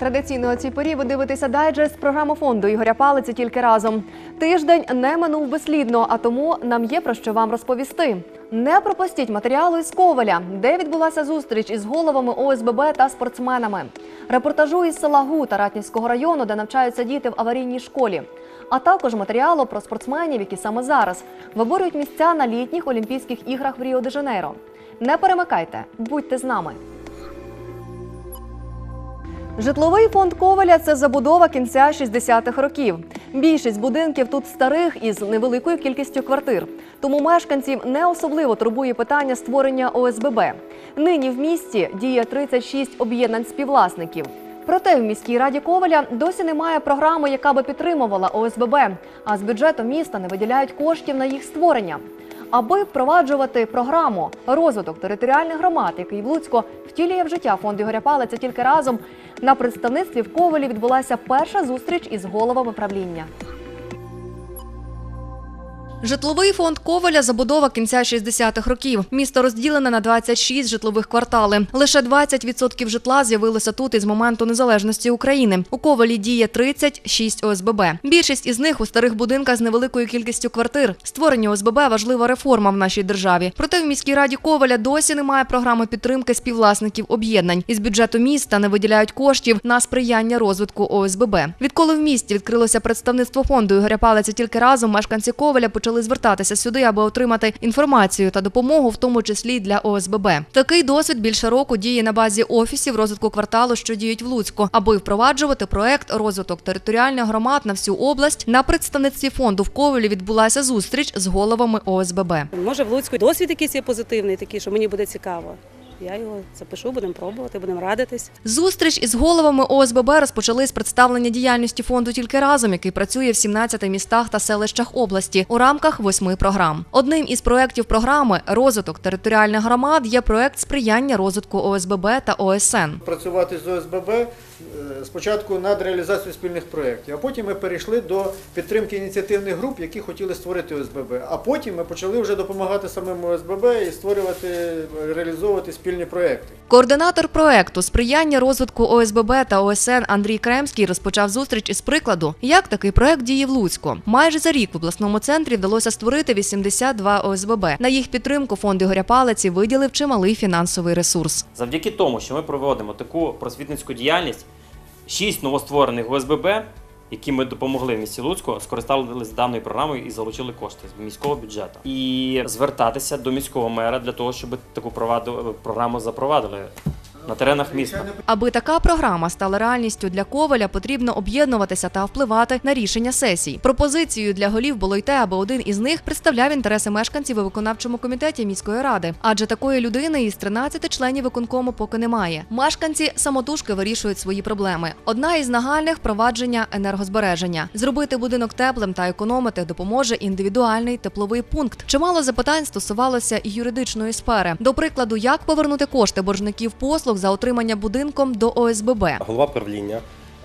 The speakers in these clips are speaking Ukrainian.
Традиційно у цій порі ви дивитеся дайджест програму фонду Ігоря Палиці тільки разом. Тиждень не минув безслідно, а тому нам є про що вам розповісти. Не пропустіть матеріалу із Коваля, де відбулася зустріч із головами ОСББ та спортсменами. Репортажу із села Гута Ратнівського району, де навчаються діти в аварійній школі. А також матеріалу про спортсменів, які саме зараз виборюють місця на літніх Олімпійських іграх в Ріо-де-Жанейро. Не перемикайте, будьте з нами. Житловий фонд Коваля це забудова кінця 60-х років. Більшість будинків тут старих із невеликою кількістю квартир. Тому мешканців не особливо турбує питання створення ОСББ. Нині в місті діє 36 об'єднань співвласників. Проте в міській раді Коваля досі немає програми, яка би підтримувала ОСББ, а з бюджету міста не виділяють коштів на їх створення. Аби впроваджувати програму розвиток територіальних громад, який в Луцьку втілює в життя фонд Ігоря Палиця тільки разом, на представництві в Ковалі відбулася перша зустріч із головами правління. Житловий фонд Коваля забудова кінця 60-х років. Місто розділене на 26 житлових квартали. Лише 20% житла з'явилося тут із моменту незалежності України. У Ковалі діє 36 ОСББ. Більшість із них у старих будинках з невеликою кількістю квартир. Створення ОСББ важлива реформа в нашій державі. Проте в міській раді Коваля досі немає програми підтримки співвласників об'єднань. Із бюджету міста не виділяють коштів на сприяння розвитку ОСББ. Відколи в місті відкрилося представництво фонду Ігоря Палиця тільки разом, мешканці Коваля почали звертатися сюди, аби отримати інформацію та допомогу, в тому числі для ОСББ. Такий досвід більше року діє на базі офісів розвитку кварталу, що діють в Луцьку, аби впроваджувати проект розвиток територіальних громад на всю область. На представництві фонду в Ковелі відбулася зустріч з головами ОСББ. Може, в Луцьку досвід якийсь є позитивний, такий, що мені буде цікаво. Я його запишу, будемо пробувати, будемо радитись. Зустріч із головами ОСББ розпочали з представлення діяльності фонду тільки разом, який працює в 17 містах та селищах області у рамках восьми програм. Одним із проєктів програми розвиток територіальних громад є проєкт сприяння розвитку ОСББ та ОСН. працювати з ОСББ спочатку над реалізацією спільних проєктів, а потім ми перейшли до підтримки ініціативних груп, які хотіли створити ОСББ. А потім ми почали вже допомагати самим ОСББ і створювати, реалізовувати спільні проєкти. Координатор проекту сприяння розвитку ОСББ та ОСН Андрій Кремський розпочав зустріч із прикладу, як такий проект діє в Луцьку. Майже за рік в обласному центрі вдалося створити 82 ОСББ. На їх підтримку фонд Ігоря Палиці виділив чималий фінансовий ресурс. Завдяки тому, що ми проводимо таку просвітницьку діяльність, шість новостворених ОСББ, які ми допомогли місті Луцьку, скористалися даною програмою і залучили кошти з міського бюджету. І звертатися до міського мера для того, щоб таку програму запровадили на теренах міста. Аби така програма стала реальністю для Коваля, потрібно об'єднуватися та впливати на рішення сесій. Пропозицією для голів було й те, аби один із них представляв інтереси мешканців у виконавчому комітеті міської ради. Адже такої людини із 13 членів виконкому поки немає. Мешканці самотужки вирішують свої проблеми. Одна із нагальних провадження енергозбереження. Зробити будинок теплим та економити допоможе індивідуальний тепловий пункт. Чимало запитань стосувалося і юридичної сфери. До прикладу, як повернути кошти боржників послуг за отримання будинком до ОСББ. Голова правління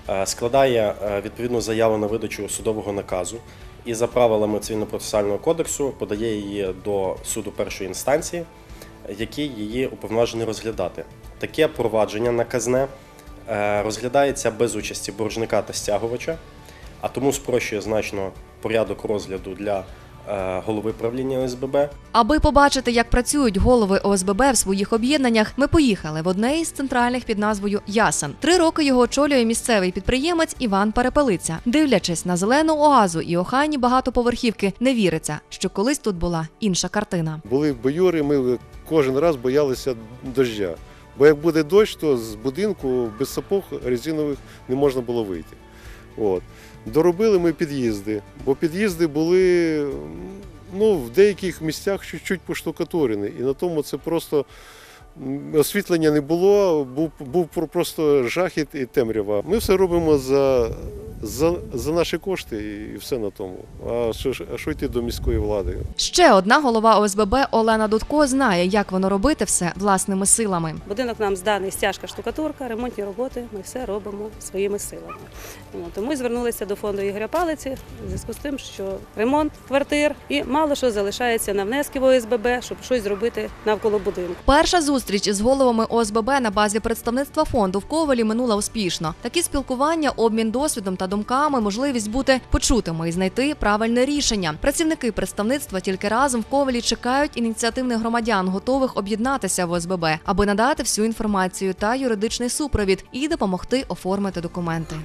е, складає е, відповідну заяву на видачу судового наказу і за правилами цивільно-процесуального кодексу подає її до суду першої інстанції, який її уповноважений розглядати. Таке провадження наказне е, розглядається без участі боржника та стягувача, а тому спрощує значно порядок розгляду для голови правління ОСББ. Аби побачити, як працюють голови ОСББ в своїх об'єднаннях, ми поїхали в одне із центральних під назвою Ясен. Три роки його очолює місцевий підприємець Іван Перепелиця. Дивлячись на зелену оазу і охайні багатоповерхівки, не віриться, що колись тут була інша картина. Були баюри, ми кожен раз боялися дождя. Бо як буде дощ, то з будинку без сапог резинових не можна було вийти. От. Доробили ми під'їзди, бо під'їзди були ну, в деяких місцях чуть-чуть поштукатурені. І на тому це просто освітлення не було, був, був про- просто жахіт і темрява. Ми все робимо за, за, за наші кошти і все на тому. А що, ж- а що йти до міської влади? Ще одна голова ОСББ Олена Дудко знає, як воно робити все власними силами. Будинок нам зданий стяжка штукатурка, ремонтні роботи. Ми все робимо своїми силами. Тому і звернулися до фонду Ігоря Палиці в зв'язку з тим, що ремонт квартир і мало що залишається на внески в ОСББ, щоб щось зробити навколо будинку. Перша зустріч Зустріч із головами ОСББ на базі представництва фонду в Ковалі минула успішно. Такі спілкування, обмін досвідом та думками, можливість бути почутими і знайти правильне рішення. Працівники представництва тільки разом в Ковалі чекають ініціативних громадян, готових об'єднатися в ОСББ, аби надати всю інформацію та юридичний супровід і допомогти оформити документи.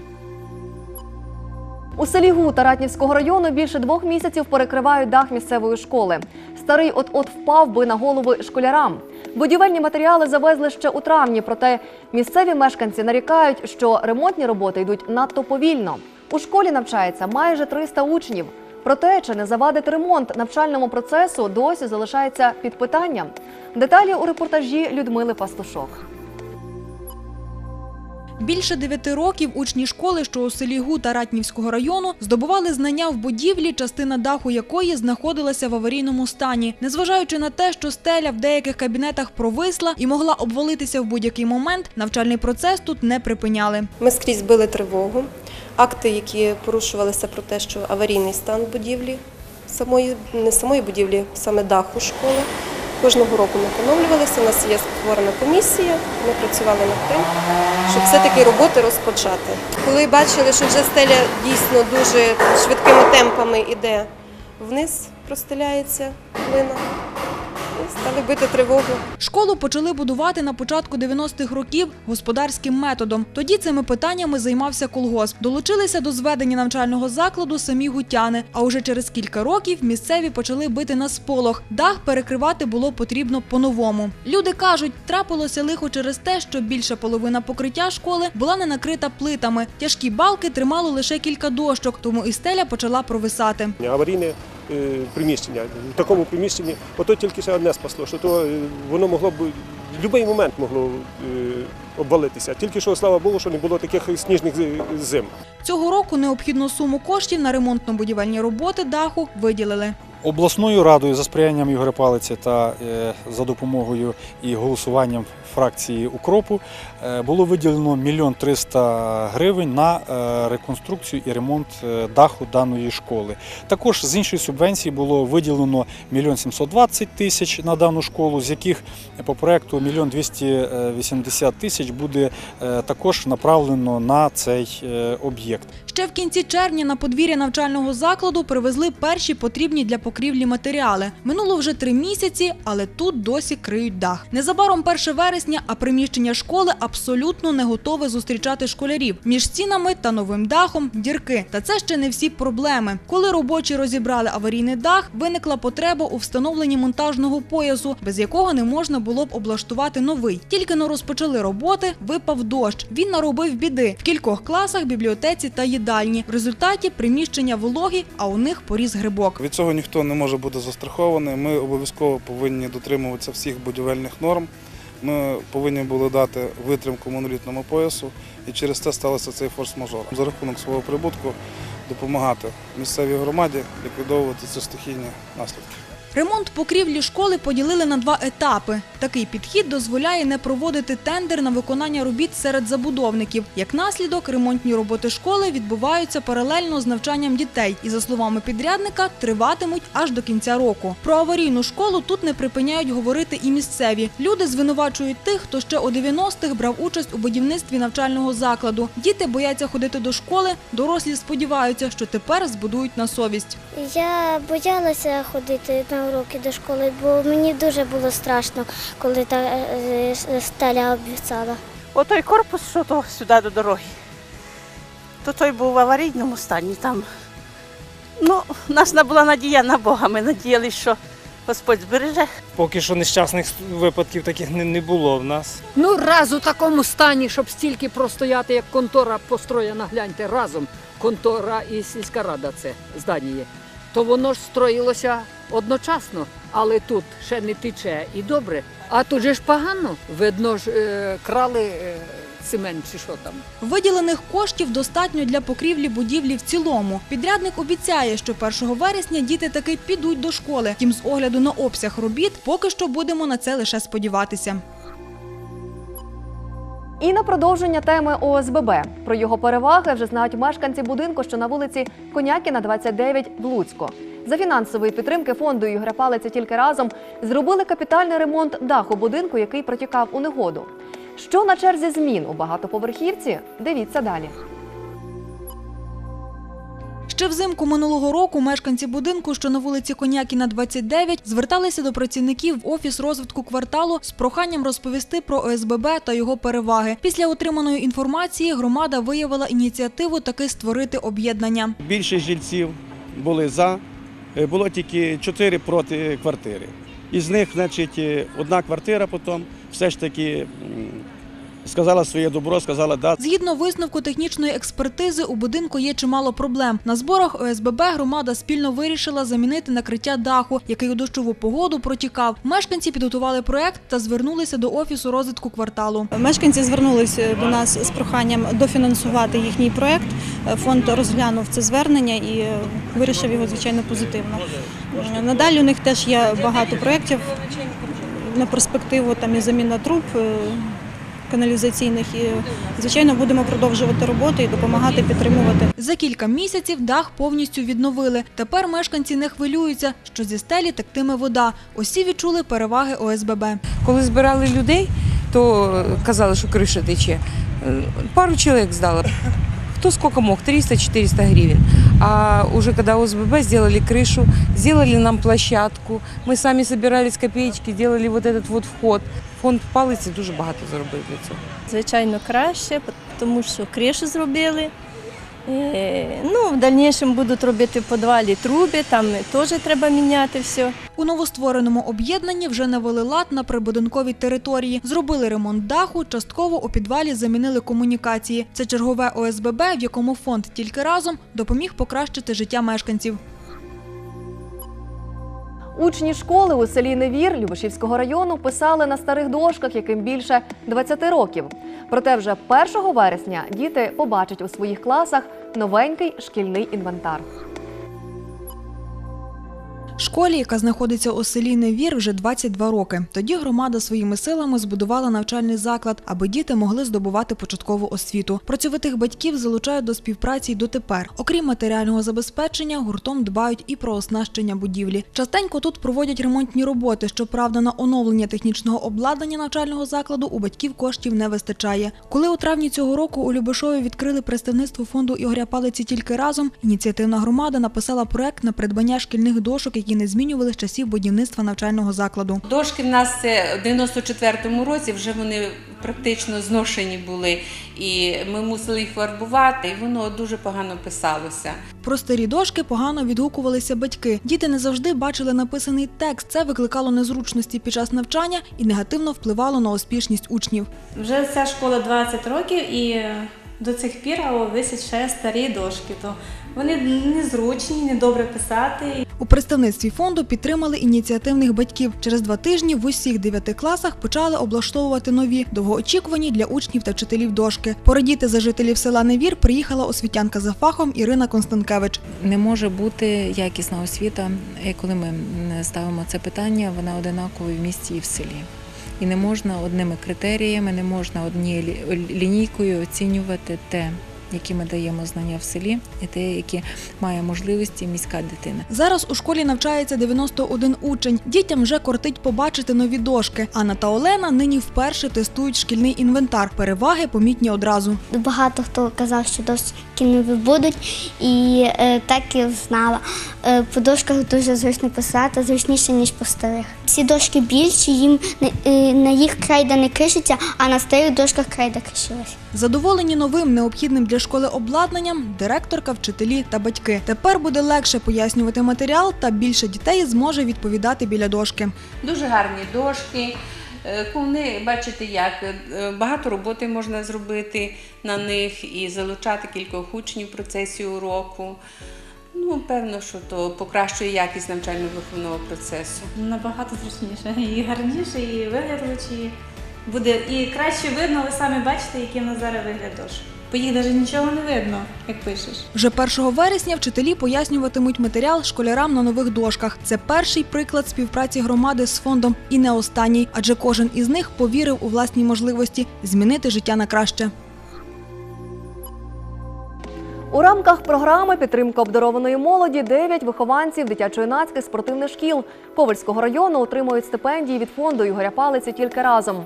У селі Гута Ратнівського району більше двох місяців перекривають дах місцевої школи. Старий от-от впав би на голови школярам. Будівельні матеріали завезли ще у травні, проте місцеві мешканці нарікають, що ремонтні роботи йдуть надто повільно. У школі навчається майже 300 учнів. Проте, чи не завадить ремонт навчальному процесу, досі залишається під питанням. Деталі у репортажі Людмили Пастушок. Більше дев'яти років учні школи, що у селі Гута Ратнівського району, здобували знання в будівлі, частина даху якої знаходилася в аварійному стані. Незважаючи на те, що стеля в деяких кабінетах провисла і могла обвалитися в будь-який момент, навчальний процес тут не припиняли. Ми скрізь били тривогу. Акти, які порушувалися про те, що аварійний стан будівлі, самої, не самої будівлі, саме даху школи. Кожного року ми поновлювалися, у нас є створена комісія, ми працювали над тим, щоб все-таки роботи розпочати. Коли бачили, що вже стеля дійсно дуже швидкими темпами йде вниз, простеляється глина, і бити тривогу. Школу почали будувати на початку 90-х років господарським методом. Тоді цими питаннями займався колгосп. Долучилися до зведення навчального закладу самі гутяни. А уже через кілька років місцеві почали бити на сполох. Дах перекривати було потрібно по-новому. Люди кажуть, трапилося лихо через те, що більша половина покриття школи була не накрита плитами. Тяжкі балки тримали лише кілька дощок, тому і стеля почала провисати. аварійне приміщення. В такому приміщенні ото тільки ще одне спасло, що то е, воно могло б в будь-який момент могло е, обвалитися. Тільки що, слава Богу, що не було таких сніжних зим. Цього року необхідну суму коштів на ремонтно-будівельні роботи даху виділили. Обласною радою за сприянням Ігоря Палиці та е, за допомогою і голосуванням фракції Укропу е, було виділено мільйон 300 гривень на е, реконструкцію і ремонт даху даної школи. Також з іншої субвенції було виділено мільйон 720 тисяч на дану школу, з яких по проекту мільйон 280 тисяч буде також направлено на цей об'єкт. Ще в кінці червня на подвір'я навчального закладу привезли перші потрібні для покрівлі матеріали. Минуло вже три місяці, але тут досі криють дах. Незабаром 1 вересня, а приміщення школи абсолютно не готове зустрічати школярів. Між стінами та новим дахом дірки. Та це ще не всі проблеми. Коли робочі розібрали аварійний дах, виникла потреба у встановленні монтажного поясу, без якого не можна було б облаштувати новий. Тільки но розпочали роботи, випав дощ. Він наробив біди в кількох класах, бібліотеці та їдальні. В результаті приміщення вологі, а у них поріс грибок. Від цього ніхто не може бути застрахований. Ми обов'язково повинні дотримуватися всіх будівельних норм. Ми повинні були дати витримку монолітному поясу, і через це сталося цей форс-мажор. За рахунок свого прибутку допомагати місцевій громаді ліквідовувати ці стихійні наслідки. Ремонт покрівлі школи поділили на два етапи. Такий підхід дозволяє не проводити тендер на виконання робіт серед забудовників. Як наслідок, ремонтні роботи школи відбуваються паралельно з навчанням дітей і, за словами підрядника, триватимуть аж до кінця року. Про аварійну школу тут не припиняють говорити і місцеві. Люди звинувачують тих, хто ще у 90-х брав участь у будівництві навчального закладу. Діти бояться ходити до школи, дорослі сподіваються, що тепер збудують на совість. Я боялася ходити на уроки до школи, бо мені дуже було страшно, коли та е, е, стеля обвісала. Отой корпус, що то сюди до дороги. То той був в аварійному стані там. Ну, у нас не була надія на Бога. Ми надіялися, що Господь збереже. Поки що нещасних випадків таких не, не було в нас. Ну, раз у такому стані, щоб стільки простояти, як контора построєна, гляньте, разом контора і сільська рада це здання є. То воно ж строїлося одночасно, але тут ще не тече і добре. А тут же ж погано. Видно ж, е, крали е, цемент чи що там. Виділених коштів достатньо для покрівлі будівлі в цілому. Підрядник обіцяє, що 1 вересня діти таки підуть до школи. Тім, з огляду на обсяг робіт, поки що будемо на це лише сподіватися. І на продовження теми ОСББ. Про його переваги вже знають мешканці будинку, що на вулиці Конякіна, 29 в Луцьку. За фінансової підтримки фонду Ігоря Палиця тільки разом зробили капітальний ремонт даху будинку, який протікав у негоду. Що на черзі змін у багатоповерхівці? Дивіться далі. Ще взимку минулого року мешканці будинку, що на вулиці Конякіна, 29, зверталися до працівників в офіс розвитку кварталу з проханням розповісти про ОСББ та його переваги. Після отриманої інформації громада виявила ініціативу таки створити об'єднання. Більшість жильців були за, е, було тільки чотири проти квартири. Із них, значить, е, одна квартира потім все ж таки сказала своє добро, сказала да. Згідно висновку технічної експертизи, у будинку є чимало проблем. На зборах ОСББ громада спільно вирішила замінити накриття даху, який у дощову погоду протікав. Мешканці підготували проект та звернулися до офісу розвитку кварталу. Мешканці звернулися до нас з проханням дофінансувати їхній проект. Фонд розглянув це звернення і вирішив його звичайно позитивно. Надалі у них теж є багато проєктів на перспективу. Там і заміна труб. Каналізаційних і звичайно будемо продовжувати роботи і допомагати підтримувати. За кілька місяців дах повністю відновили. Тепер мешканці не хвилюються, що зі стелі тектиме вода. Усі відчули переваги ОСББ. Коли збирали людей, то казали, що криша тече. Е, Пару чоловік здало. Кто сколько мог, 300-400 гривен. А уже когда ОСББ сделали крышу, сделали нам площадку, мы сами собирали с копеечки, делали вот этот вот вход. Фонд палиці дуже багато зробив для цього. Звичайно, краще, тому що кришу зробили. Е, Ну, в дальнішому будуть робити в підвалі труби, там теж треба міняти все. У новоствореному об'єднанні вже навели лад на прибудинковій території. Зробили ремонт даху, частково у підвалі замінили комунікації. Це чергове ОСББ, в якому фонд тільки разом допоміг покращити життя мешканців. Учні школи у селі Невір Любашівського району писали на старих дошках, яким більше 20 років. Проте вже 1 вересня діти побачать у своїх класах новенький шкільний інвентар. Школі, яка знаходиться у селі Невір, вже 22 роки. Тоді громада своїми силами збудувала навчальний заклад, аби діти могли здобувати початкову освіту. Працьовитих батьків залучають до співпраці й дотепер. Окрім матеріального забезпечення, гуртом дбають і про оснащення будівлі. Частенько тут проводять ремонтні роботи. Щоправда, на оновлення технічного обладнання навчального закладу у батьків коштів не вистачає. Коли у травні цього року у Любешові відкрили представництво фонду Ігоря Палиці тільки разом, ініціативна громада написала проект на придбання шкільних дошок, які не змінювали з часів будівництва навчального закладу. Дошки в нас це в 94-му році вже вони практично зношені були, і ми мусили їх фарбувати, і воно дуже погано писалося. Про старі дошки погано відгукувалися батьки. Діти не завжди бачили написаний текст. Це викликало незручності під час навчання і негативно впливало на успішність учнів. Вже ця школа 20 років і до цих пір висять ще старі дошки. То вони незручні, недобре писати. У представництві фонду підтримали ініціативних батьків. Через два тижні в усіх дев'яти класах почали облаштовувати нові, довгоочікувані для учнів та вчителів дошки. Порадіти за жителів села Невір приїхала освітянка за фахом Ірина Констанкевич. Не може бути якісна освіта, коли ми ставимо це питання, вона одинакова в місті і в селі. І не можна одними критеріями, не можна однією лінійкою оцінювати те, які ми даємо знання в селі, і те, які має можливості міська дитина. Зараз у школі навчається 91 учень. Дітям вже кортить побачити нові дошки. Анна та Олена нині вперше тестують шкільний інвентар. Переваги помітні одразу. Багато хто казав, що дошки нові будуть, і е, так і знала. Е, по дошках дуже зручно писати, зручніше, ніж по старих. Ці дошки більші, їм не- е, на їх крайда не кришиться, а на старих дошках крайда кришилась. Задоволені новим необхідним для школи обладнанням директорка, вчителі та батьки. Тепер буде легше пояснювати матеріал та більше дітей зможе відповідати біля дошки. Дуже гарні дошки. Е, Вони, бачите, як е, багато роботи можна зробити на них і залучати кількох учнів в процесі уроку. Ну, певно, що то покращує якість навчально-виховного процесу. Набагато зручніше. І гарніше, і вигляд лучше. Буде і краще видно, ви самі бачите, який в нас зараз вигляд дошок. По їх навіть нічого не видно, як пишеш. Вже 1 вересня вчителі пояснюватимуть матеріал школярам на нових дошках. Це перший приклад співпраці громади з фондом і не останній, адже кожен із них повірив у власні можливості змінити життя на краще. У рамках програми Підтримка обдарованої молоді 9 вихованців дитячо-юнацьких спортивних шкіл Ковальського району отримують стипендії від фонду Ігоря Палиці тільки разом.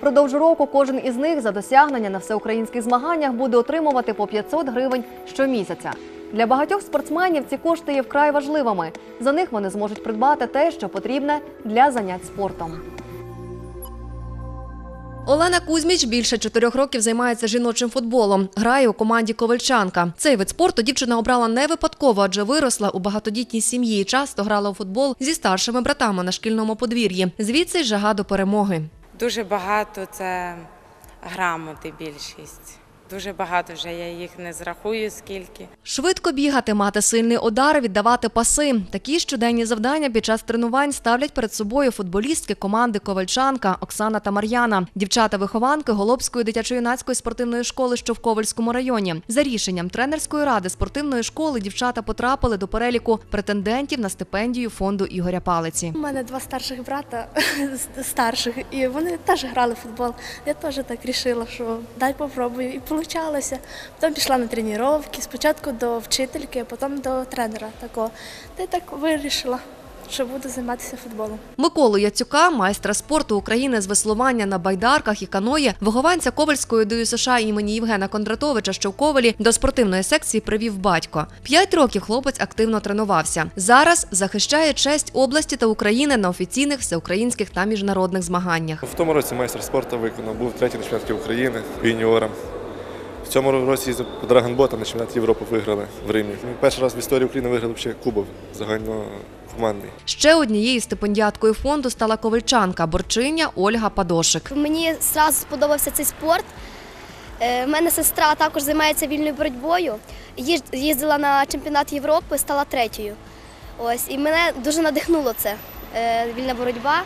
Продовж року кожен із них за досягнення на всеукраїнських змаганнях буде отримувати по 500 гривень щомісяця. Для багатьох спортсменів ці кошти є вкрай важливими. За них вони зможуть придбати те, що потрібне для занять спортом. Олена Кузьміч більше чотирьох років займається жіночим футболом. Грає у команді Ковальчанка. Цей вид спорту дівчина обрала не випадково, адже виросла у багатодітній сім'ї і часто грала у футбол зі старшими братами на шкільному подвір'ї. Звідси й жага до перемоги. Дуже багато це грамоти більшість. Дуже багато вже я їх не зрахую скільки. Швидко бігати, мати сильний удар, віддавати паси. Такі щоденні завдання під час тренувань ставлять перед собою футболістки команди Ковальчанка Оксана та Мар'яна, дівчата-вихованки Голобської дитячо-юнацької спортивної школи, що в Ковальському районі. За рішенням тренерської ради спортивної школи дівчата потрапили до переліку претендентів на стипендію фонду Ігоря Палиці. У мене два старших брата старших, і вони теж грали в футбол. Я теж так вирішила, що дай попробую. І вийшло. Потім пішла на тренування, спочатку до вчительки, а потім до тренера такого. Та й так вирішила, що буду займатися футболом. Миколу Яцюка, майстра спорту України з веслування на байдарках і каної, вихованця Ковальської ДЮСШ імені Євгена Кондратовича, що в Ковалі, до спортивної секції привів батько. П'ять років хлопець активно тренувався. Зараз захищає честь області та України на офіційних всеукраїнських та міжнародних змаганнях. В тому році майстер спорту виконав, був третій на чемпіонаті України юніорам. В цьому році по Драгонбота на чемпіонат Європи виграли в Римі. Ми перший раз в історії України виграли ще кубок загальнокомандний. Ще однією стипендіаткою фонду стала ковальчанка борчиня Ольга Падошик. Мені зразу сподобався цей спорт. У мене сестра також займається вільною боротьбою. Їздила на чемпіонат Європи, стала третьою. Ось, і мене дуже надихнуло це е, вільна боротьба.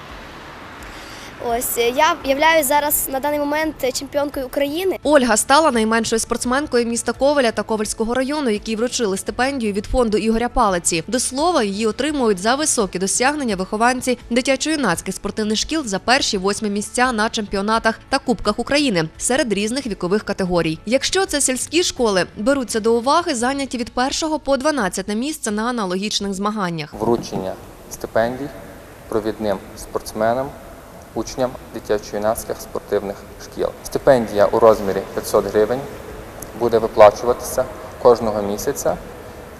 Ось е, я являюсь зараз на даний момент чемпіонкою України. Ольга стала найменшою спортсменкою міста Коваля та Ковальського району, якій вручили стипендію від фонду Ігоря Палиці. До слова, її отримують за високі досягнення вихованці дитячо-юнацьких спортивних шкіл за перші восьмі місця на чемпіонатах та кубках України серед різних вікових категорій. Якщо це сільські школи, беруться до уваги зайняті від 1 по 12 місце на аналогічних змаганнях. вручення стипендій провідним спортсменам, учням дитячо-юнацьких спортивних шкіл. Стипендія у розмірі 500 гривень буде виплачуватися кожного місяця,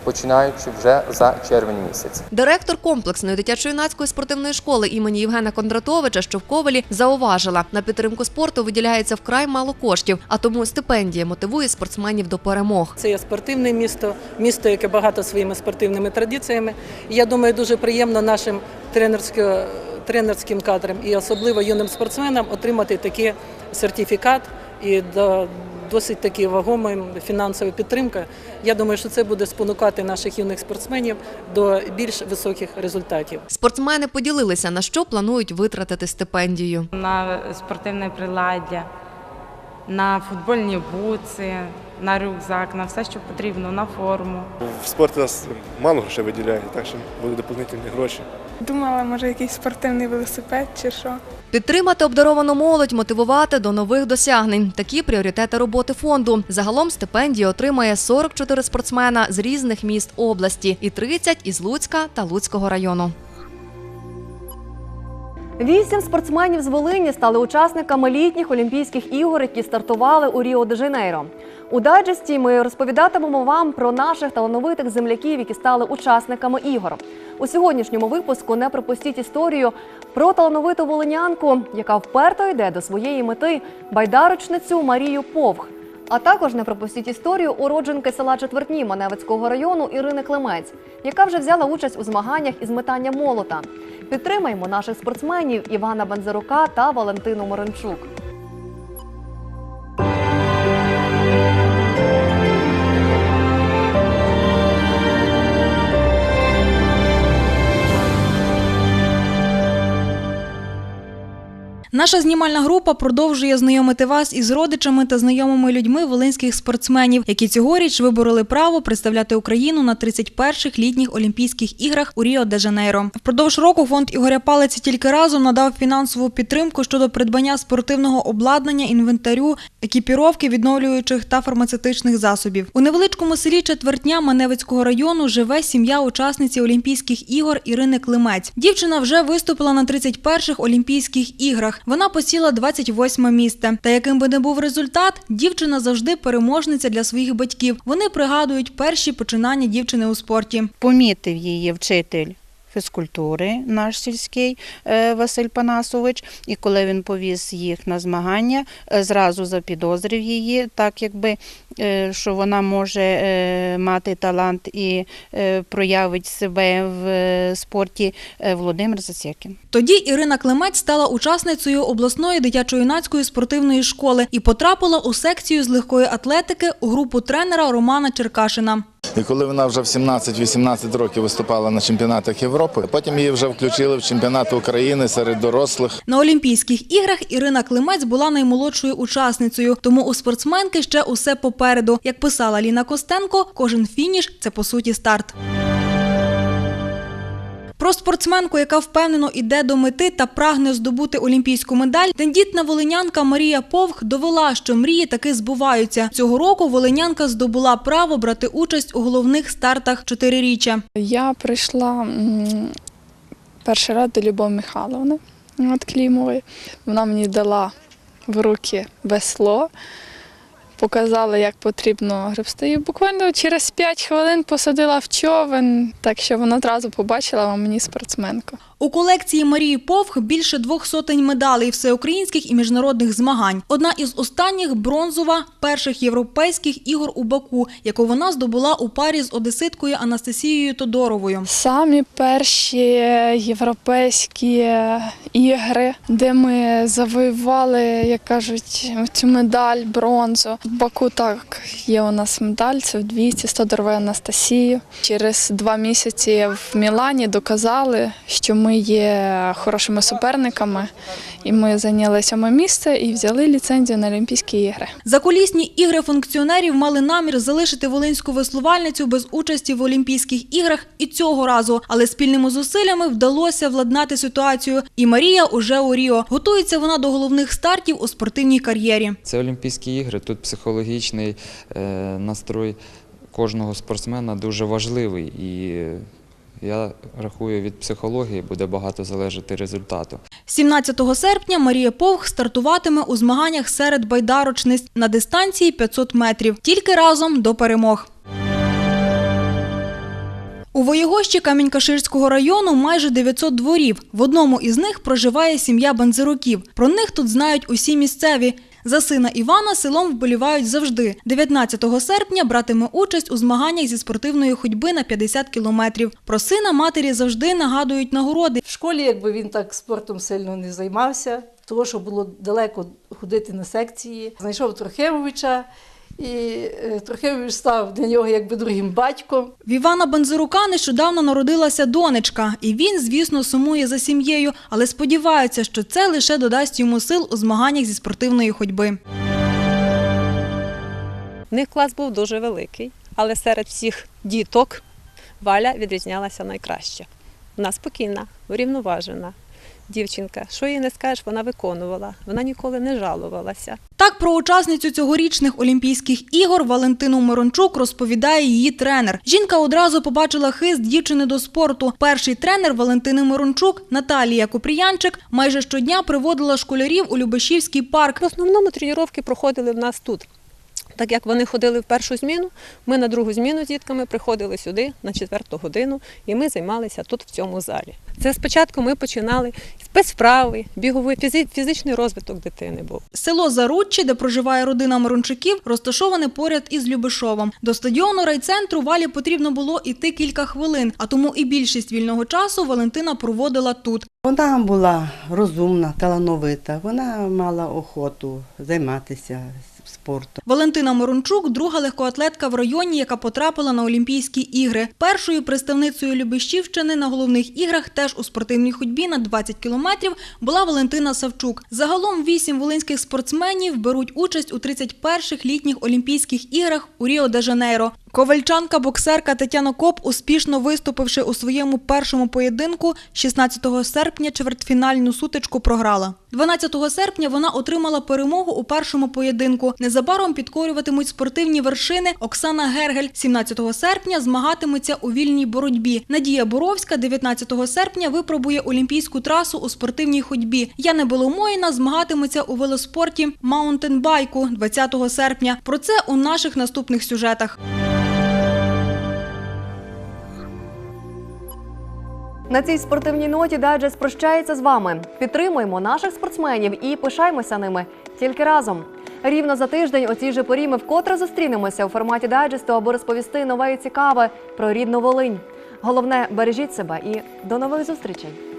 починаючи вже за червень місяць. Директор комплексної дитячо-юнацької спортивної школи імені Євгена Кондратовича, що в Ковалі, зауважила, на підтримку спорту виділяється вкрай мало коштів, а тому стипендія мотивує спортсменів до перемог. Це є спортивне місто, місто, яке багато своїми спортивними традиціями. І я думаю, дуже приємно нашим тренерсько- тренерським кадрам і особливо юним спортсменам отримати такий сертифікат і досить таки вагома фінансова підтримка. Я думаю, що це буде спонукати наших юних спортсменів до більш високих результатів. Спортсмени поділилися на що планують витратити стипендію. На спортивне приладдя, на футбольні буци, на рюкзак, на все, що потрібно, на форму. В спорті нас мало грошей виділяють, так що будуть доповнительні гроші. Думала, може, якийсь спортивний велосипед чи що. Підтримати обдаровану молодь, мотивувати до нових досягнень. Такі пріоритети роботи фонду. Загалом стипендії отримає 44 спортсмена з різних міст області і 30 із Луцька та Луцького району. Вісім спортсменів з Волині стали учасниками літніх Олімпійських ігор, які стартували у Ріо-де-Жанейро. У дайджесті ми розповідатимемо вам про наших талановитих земляків, які стали учасниками ігор. У сьогоднішньому випуску не пропустіть історію про талановиту волинянку, яка вперто йде до своєї мети байдарочницю Марію Повх. А також не пропустіть історію уродженки села Четвертні Маневицького району Ірини Клемець, яка вже взяла участь у змаганнях із метання молота. Підтримаймо наших спортсменів Івана Бензерука та Валентину Моренчук. Наша знімальна група продовжує знайомити вас із родичами та знайомими людьми волинських спортсменів, які цьогоріч вибороли право представляти Україну на 31-х літніх Олімпійських іграх у Ріо де Жанейро. Впродовж року фонд Ігоря Палиці тільки разом надав фінансову підтримку щодо придбання спортивного обладнання, інвентарю, екіпіровки, відновлюючих та фармацевтичних засобів. У невеличкому селі Четвертня Маневицького району живе сім'я учасниці Олімпійських ігор Ірини Климець. Дівчина вже виступила на 31-х Олімпійських іграх. Вона посіла 28 місце. Та яким би не був результат, дівчина завжди переможниця для своїх батьків. Вони пригадують перші починання дівчини у спорті. Помітив її вчитель фізкультури, наш сільський е, Василь Панасович. І коли він повіз їх на змагання, е, зразу запідозрив її, так якби е, що вона може мати талант і проявить себе в спорті Володимир Засєкін. Тоді Ірина Климець стала учасницею обласної дитячо-юнацької спортивної школи і потрапила у секцію з легкої атлетики у групу тренера Романа Черкашина. І коли вона вже в 17-18 років виступала на чемпіонатах Європи, потім її вже включили в чемпіонат України серед дорослих. На Олімпійських іграх Ірина Климець була наймолодшою учасницею, тому у спортсменки ще усе попереду. Як писала Ліна Костенко, кожен фініш це по суті старт. Про спортсменку, яка впевнено йде до мети та прагне здобути олімпійську медаль, тендітна волинянка Марія Повх довела, що мрії таки збуваються. Цього року волинянка здобула право брати участь у головних стартах чотириріччя. Я прийшла перший раз до Любові Михайловни от Клімової. Вона мені дала в руки весло, показала, як потрібно гребсти. Буквально через 5 хвилин посадила в човен, так що вона одразу побачила мені спортсменку. У колекції Марії Повх більше двох сотень медалей всеукраїнських і міжнародних змагань. Одна із останніх бронзова перших європейських ігор у Баку, яку вона здобула у парі з одеситкою Анастасією Тодоровою. Самі перші європейські ігри, де ми завоювали, як кажуть, цю медаль бронзу. В Баку так є у нас медаль, це в 200 з Тодоровою Анастасією. Через два місяці в Мілані доказали, що ми є хорошими суперниками, і ми зайняли сьоме місце і взяли ліцензію на Олімпійські ігри. Закулісні ігри функціонерів мали намір залишити волинську веслувальницю без участі в Олімпійських іграх і цього разу, але спільними зусиллями вдалося владнати ситуацію. І Марія уже у Ріо. Готується вона до головних стартів у спортивній кар'єрі. Це Олімпійські ігри. Тут психологічний е, настрой кожного спортсмена дуже важливий. І я рахую, від психології буде багато залежати результату. 17 серпня Марія Повх стартуватиме у змаганнях серед байдарочниць на дистанції 500 метрів. Тільки разом до перемог. У Воєгощі Камінь-Каширського району майже 900 дворів. В одному із них проживає сім'я Банзируків. Про них тут знають усі місцеві. За сина Івана селом вболівають завжди. 19 серпня братиме участь у змаганнях зі спортивної ходьби на 50 кілометрів. Про сина матері завжди нагадують нагороди. В школі, якби він так спортом сильно не займався, того, що було далеко ходити на секції, знайшов Трохимовича, і е, Трохимович став для нього якби другим батьком. В Івана Бензирука нещодавно народилася донечка, і він, звісно, сумує за сім'єю, але сподівається, що це лише додасть йому сил у змаганнях зі спортивної ходьби. В них клас був дуже великий, але серед всіх діток Валя відрізнялася найкраще. Вона спокійна, урівноважена дівчинка. Що їй не скажеш, вона виконувала. Вона ніколи не жалувалася. Так про учасницю цьогорічних Олімпійських ігор Валентину Мирончук розповідає її тренер. Жінка одразу побачила хист дівчини до спорту. Перший тренер Валентини Мирончук Наталія Купріянчик майже щодня приводила школярів у Любешівський парк. В основному тренування проходили в нас тут. Так як вони ходили в першу зміну, ми на другу зміну з дітками приходили сюди на четверту годину, і ми займалися тут в цьому залі. Це спочатку ми починали спецвправи, біговий фізи- фізичний розвиток дитини був. Село Зарудчі, де проживає родина Мирончуків, розташоване поряд із Любешовом. До стадіону райцентру Валі потрібно було йти кілька хвилин, а тому і більшість вільного часу Валентина проводила тут. Вона була розумна, талановита. Вона мала охоту займатися спорту. Валентина Морончук – друга легкоатлетка в районі, яка потрапила на Олімпійські ігри. Першою представницею Любищівщини на головних іграх теж у спортивній ходьбі на 20 кілометрів була Валентина Савчук. Загалом вісім волинських спортсменів беруть участь у 31-х літніх Олімпійських іграх у Ріо-де-Жанейро. Ковальчанка-боксерка Тетяна Коп, успішно виступивши у своєму першому поєдинку, 16 серпня чвертьфінальну сутичку програла. 12 серпня вона отримала перемогу у першому поєдинку. Незабаром підкорюватимуть спортивні вершини Оксана Гергель. 17 серпня змагатиметься у вільній боротьбі. Надія Боровська 19 серпня випробує олімпійську трасу у спортивній ходьбі. Яна Беломоїна змагатиметься у велоспорті маунтенбайку 20 серпня. Про це у наших наступних сюжетах. На цій спортивній ноті Дайджест прощається з вами. Підтримуємо наших спортсменів і пишаємося ними тільки разом. Рівно за тиждень у цій же порі ми вкотре зустрінемося у форматі дайджесту, аби розповісти нове і цікаве про рідну Волинь. Головне, бережіть себе і до нових зустрічей.